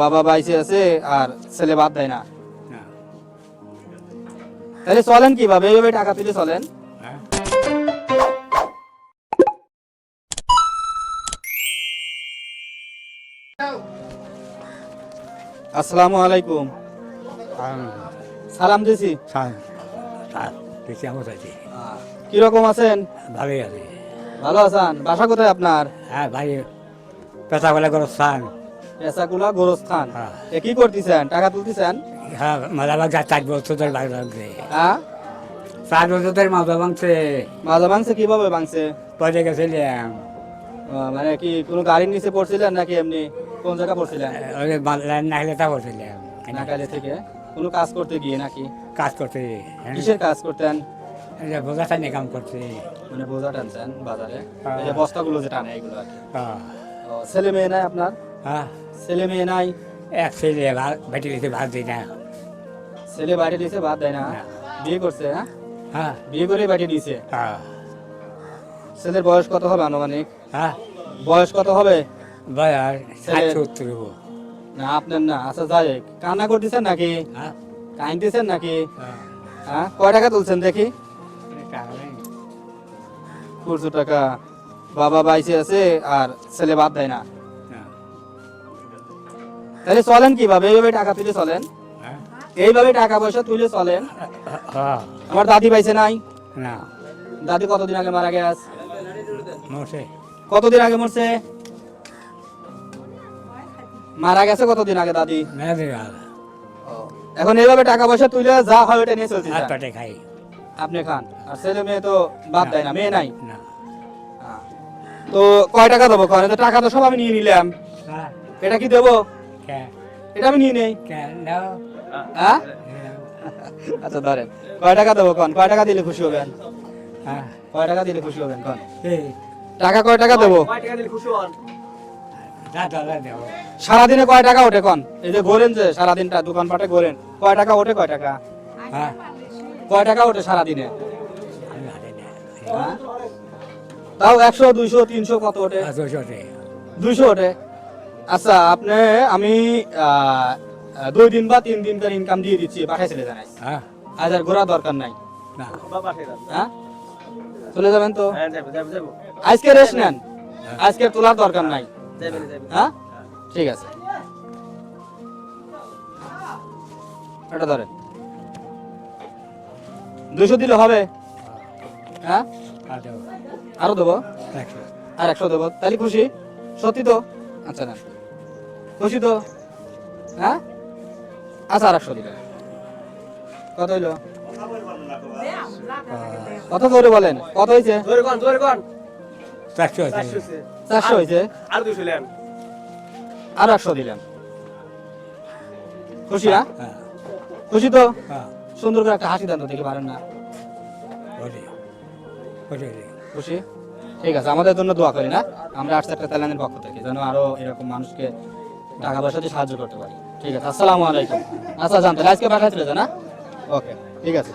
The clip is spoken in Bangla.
বাবা বাইসে আছে আর ছেলে বাদ দেয় না। তাহলে চলেন কীভাবে? এইভাবে টাকা তুলে চলেন। আসসালামু আলাইকুম। সালাম দিছি। কীরকম আছেন? ভালোই আছে ভালো আছেন। বাসা কোথায় আপনার? হ্যাঁ ভাই পেশা বলে করো পেশাকুলা গোরস্থান। হ্যাঁ। এ কি করতেছেন? টাকা তুলতেছেন? হ্যাঁ মালা বাগ চার বছর ধরে বাগ লাগছে হ্যাঁ? চার বছর ধরে মাথা ভাঙছে মাজা ভাঙছে কীভাবে ভাঙছে পরে গেছিলাম আহ, মানে কি কোনো গাড়ির নিচে পড়ছিলেন নাকি এমনি? কোন জায়গা পড়ছিলেন? ওই লাইন না হলে তা নাকালে থেকে? কোনো কাজ করতে গিয়ে নাকি? কাজ করতে হ্যাঁ। কিসের কাজ করতেন? বোঝা টানে কাম করছে মানে বোঝা টানছেন বাজারে। হ্যাঁ। বস্তাগুলো যে টানে এগুলো আর কি। হ্যাঁ। ছেলে মেয়ে নাই আপনার? হ্যাঁ ছেলে মেয়ে নাই এক ছেলে ভাত বেটি দিতে ভাত দিই না। ছেলে বাড়ি দিয়েছে বাদ দেয় না। বিয়ে করছে হ্যাঁ? হ্যাঁ। বিয়ে করে বাড়ি দিয়েছে? হ্যাঁ। ছেলের বয়স কত হবে আনুমানিক? হ্যাঁ। বয়স কত হবে? বয়ার ষাট সত্তর না আপনার না আচ্ছা যাই। কান্না করতেছেন নাকি? হ্যাঁ। কাঁদতেছেন নাকি? হ্যাঁ। হ্যাঁ কয় টাকা তুলছেন দেখি? নেই। টাকা। বাবা বাইসে আছে আর ছেলে বাদ দেয় না। তাহলে চলেন কীভাবে? এইভাবে টাকা তুলে চলেন। হ্যাঁ? এইভাবে টাকা পয়সা তুলে চলেন। হ্যাঁ। আমার দাদি পাইছে নাই। না। দাদি কতদিন আগে মারা গেছে? মরছে। কতদিন আগে মরছে? মারা গেছে কতদিন আগে দাদি? এখন এইভাবে টাকা পয়সা তুলে যা হয় ওটা নিয়ে চলছে খাই। আপনি খান। আর ছেলে মেয়ে তো বাদ দেয় না মেয়ে নাই। তো কয় টাকা দেবো? কয় টাকা তো সব আমি নিয়ে নিলাম। হ্যাঁ। এটা কি দেবো? এটা আমি নিয়ে নেই। হ্যাঁ আচ্ছা ধরেন। কয় টাকা দেবো কন? কয় টাকা দিলে খুশি হবেন? হ্যাঁ। কয় টাকা দিলে খুশি হবেন কন? টাকা কয় টাকা দেবো? সারাদিনে কয় টাকা ওঠে কন? এই যে ঘোরেন যে সারাদিনটা দোকানপাটে ঘোরেন কয় টাকা ওঠে কয় টাকা? হ্যাঁ। কয় টাকা ওঠে সারাদিনে? হ্যাঁ? তাও একশো দুইশো তিনশো কত ওঠে। দুইশো ওঠে? আচ্ছা আপনি আমি দুই দিন বা তিন দিন তার ইনকাম দিয়ে দিচ্ছি বাসায় চলে জানাই হ্যাঁ। আজ আর ঘোরা দরকার নাই। না। হ্যাঁ? চলে যাবেন তো? আজকে রেস্ট নেন। আজকে তোলার দরকার নাই। হ্যাঁ? ঠিক আছে। এটা ধরেন। দুইশো দিলে হবে। হ্যাঁ? আর আরও দেবো? আর একশো দেবো। তাহলে খুশি? সত্যি তো? আচ্ছা না খুশি তো? হ্যাঁ? আচ্ছা আর একশো দিলে কত হইল? কত করে বলেন? কত হয়েছে। চারশো হয়েছে। আর একশো দিলাম। খুশি হ্যাঁ? হ্যাঁ। খুশি তো? হ্যাঁ। সুন্দর করে একটা হাসি দেন তো দেখে পারেন না। খুশি? ঠিক আছে আমাদের জন্য দোয়া করি না? আমরা আটশো একটা চ্যানেলের পক্ষ থেকে যেন আরও এরকম মানুষকে টাকা পয়সা দিয়ে সাহায্য করতে পারি। ঠিক আছে, আসসালামু আলাইকুম। আচ্ছা জানতে আজকে পাঠাচ্ছিল না? ওকে, ঠিক আছে।